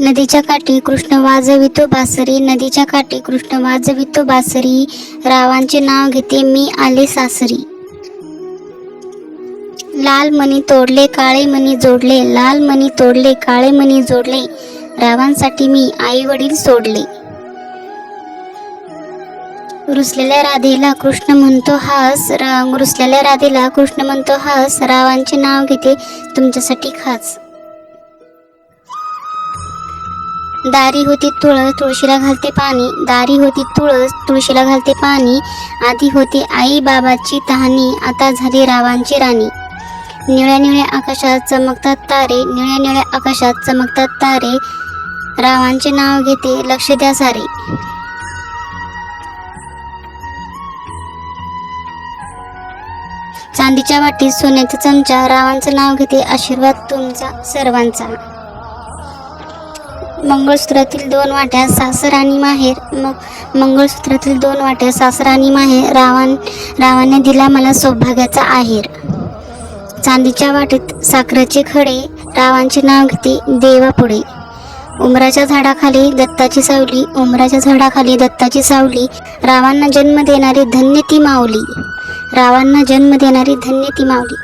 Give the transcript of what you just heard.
नदीच्या काठी कृष्ण वाजवितो बासरी. नदीच्या काठी कृष्ण वाजवितो बासरी. रावांचे नाव घेते मी आले सासरी. लाल मणी तोडले काळे मणी जोडले. लाल मणी तोडले काळे मणी जोडले. रावांसाठी मी आई वडील सोडले. रुसलेल्या राधेला कृष्ण म्हणतो हास. रा रुसलेल्या राधेला कृष्ण म्हणतो हास. रावांचे नाव घेते तुमच्यासाठी खास. दारी होती तुळस तुळशीला घालते पाणी. दारी होती तुळस तुळशीला घालते पाणी. आधी होती आई बाबाची तहानी आता झाली रावांची राणी. निळ्या निळ्या आकाशात चमकतात तारे निळ्या निळ्या आकाशात चमकतात तारे. रावांचे नाव घेते लक्ष द्या सारे. चांदीच्या वाटीत सोन्याचा चमचा रावांचं नाव घेते आशीर्वाद तुमचा सर्वांचा. मंगळसूत्रातील दोन वाट्या सासर आणि माहेर. मग मंगळसूत्रातील दोन वाट्या सासर आणि माहेर. रावान रावाने दिला मला सौभाग्याचा आहेर. चांदीच्या वाटेत साखरेचे खडे रावांचे नाव घेते देवापुढे. उमराच्या झाडाखाली दत्ताची सावली उमराच्या झाडाखाली दत्ताची सावली. रावांना जन्म देणारी धन्य ती माऊली. रावांना जन्म देणारी धन्य ती माऊली.